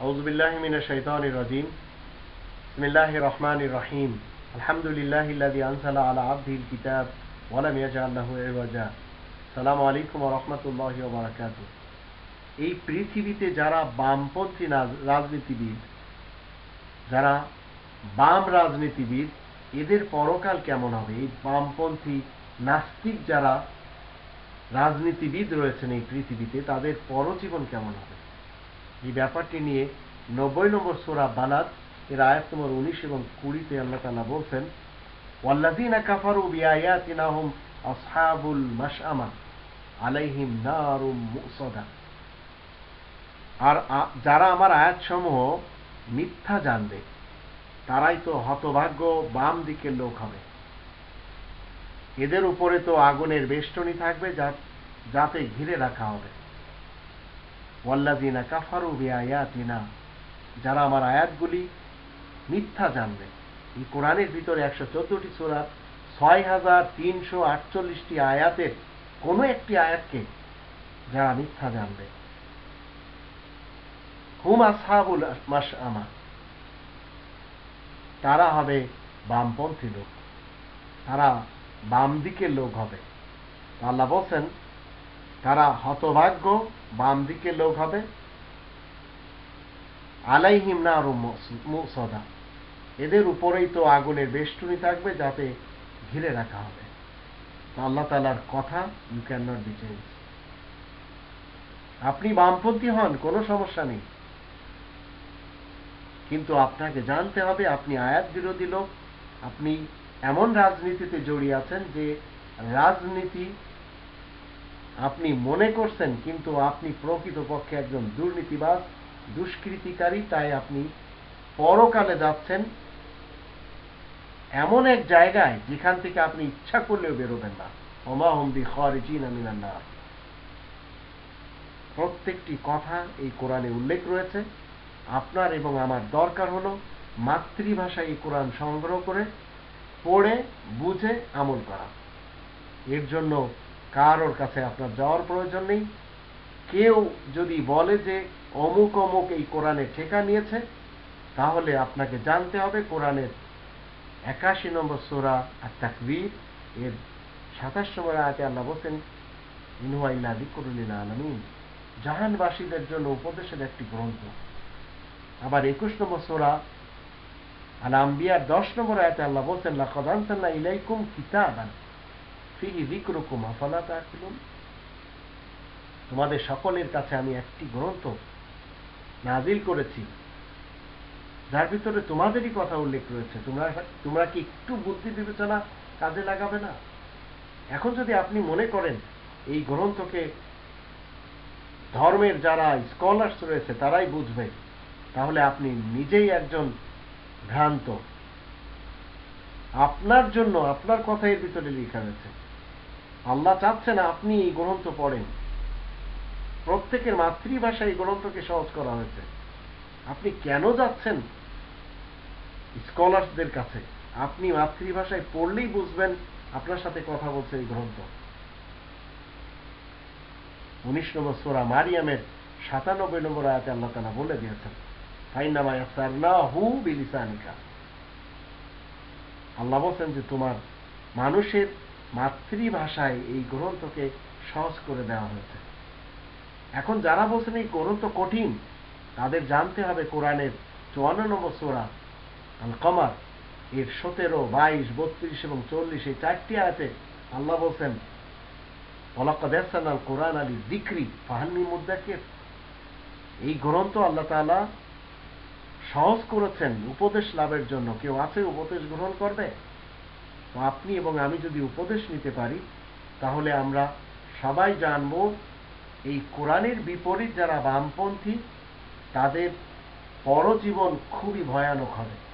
أعوذ بالله من الشيطان الرجيم بسم الله الرحمن الرحيم الحمد لله الذي أنزل على عبده الكتاب ولم يجعل له عوجا السلام عليكم ورحمة الله وبركاته এই পৃথিবীতে যারা বামপন্থী রাজ- রাজনীতিবিদ যারা বাম রাজনীতিবিদ এদের পরকাল কেমন হবে এই বামপন্থী নাস্তিক যারা রাজনীতিবিদ রয়েছেন এই পৃথিবীতে তাদের পরজীবন কেমন হবে এই ব্যাপারটি নিয়ে নব্বই নম্বর সোরা বালাদ এর আয়াত নম্বর উনিশ এবং কুড়িতে আল্লাহ তালা বলছেন কাফারু আসহাবুল আলাইহিম নারুম আর যারা আমার আয়াতসমূহ মিথ্যা জানবে, তারাই তো হতভাগ্য বাম দিকের লোক হবে। এদের উপরে তো আগুনের বেষ্টনী থাকবে যা- যাতে ঘিরে রাখা হবে। ওয়াল্লাযীনা কাফারু বিআয়াতিনা। যারা আমার আয়াতগুলি মিথ্যা জানবে। এই কোরআনের ভিতরে একশো চোদ্দটি সূরা ছয় হাজার তিনশো আটচল্লিশটি আয়াতের কোনো একটি আয়াতকে যারা মিথ্যা জানবে। হুম আসহাবুল মাশআমা। তারা হবে বামপন্থী লোক। তারা বাম দিকের লোক হবে। আল্লাহ বলছেন তারা হতভাগ্য বাম দিকের লোক হবে। আলাইহিম না আরও মুসদা এদের উপরেই তো আগুনের বেষ্টনী থাকবে যাতে ঘিরে রাখা হবে। আল্লাহ তালার কথা you can not be change আপনি বামপন্থী হন, কোনো সমস্যা নেই। কিন্তু আপনাকে জানতে হবে, আপনি আয়াত বিরোধী লোক। আপনি এমন রাজনীতিতে জড়িয়ে আছেন যে রাজনীতি আপনি মনে করছেন কিন্তু আপনি প্রকৃতপক্ষে একজন দুর্নীতিবাজ, দুষ্কৃতিকারী, তাই আপনি পরকালে যাচ্ছেন এমন এক জায়গায় যেখান থেকে আপনি ইচ্ছা করলেও বেরোবেন না। ওমা হম্বি খরিজিন আমিনান্না প্রত্যেকটি কথা এই কোরআনে উল্লেখ রয়েছে। আপনার এবং আমার দরকার হলো মাতৃভাষায় এই কোরআন সংগ্রহ করে, পড়ে, বুঝে আমল করা। এর জন্য কারোর কাছে আপনার যাওয়ার প্রয়োজন নেই। কেউ যদি বলে যে অমুক অমুক এই কোরআনে ঠেকা নিয়েছে, তাহলে আপনাকে জানতে হবে কোরআনের একাশি নম্বর সোরা আর তাকবীর এর সাতাশ নম্বর আয়াতে আল্লাহ বলছেন ইনুয়াইল্লা দিকুরুল্লিল আলমিন। জাহানবাসীদের জন্য উপদেশের একটি গ্রন্থ। আবার একুশ নম্বর সোরা আল আম্বিয়ার দশ নম্বর আয়াতে আল্লাহ বলছেন, লাকাদ আনসালনা ইলাইকুম কিতাবান। তোমাদের সকলের কাছে আমি একটি গ্রন্থ নাজিল করেছি। যার ভিতরে তোমাদেরই কথা উল্লেখ রয়েছে। তোমরা তোমরা কি একটু বুদ্ধি বিবেচনা কাজে লাগাবে না? এখন যদি আপনি মনে করেন এই গ্রন্থকে ধর্মের যারা স্কলার্স রয়েছে, তারাই বুঝবে, তাহলে আপনি নিজেই একজন ভ্রান্ত। আপনার জন্য আপনার কথা এর ভিতরে লেখা রয়েছে। আল্লাহ চাচ্ছেন আপনি এই গ্রন্থ পড়েন। প্রত্যেকের মাতৃভাষায় এই গ্রন্থকে সহজ করা হয়েছে। আপনি কেন যাচ্ছেন স্কলার্সদের কাছে? আপনি মাতৃভাষায় পড়লেই বুঝবেন আপনার সাথে কথা বলছে এই গ্রন্থ। উনিশ নম্বর সোরা মারিয়ামের সাতানব্বই নম্বর আয়াতে আল্লাহ তালা বলে দিয়েছেন ফাইনামা ইয়াসারনা হু বিলিসানিকা। আল্লাহ বলছেন যে তোমার মানুষের মাতৃভাষায় এই গ্রন্থকে সহজ করে দেওয়া হয়েছে। এখন যারা বলছেন এই গ্রন্থ কঠিন, তাদের জানতে হবে কোরআনের চুয়ান্ন নম্বর সোরা আল কমার এর সতেরো, বাইশ, বত্রিশ এবং চল্লিশ এই চারটি আয়াতে আল্লাহ বলছেন ওলাক্কাদ আল কোরআন আলী দিক্রি ফাহান্নি মুদ্দাকে এই গ্রন্থ আল্লাহ তাআলা সহজ করেছেন উপদেশ লাভের জন্য। কেউ আছে উপদেশ গ্রহণ করবে? আপনি এবং আমি যদি উপদেশ নিতে পারি, তাহলে আমরা সবাই জানব এই কোরআনের বিপরীত যারা বামপন্থী, তাদের পরজীবন খুবই ভয়ানক হবে।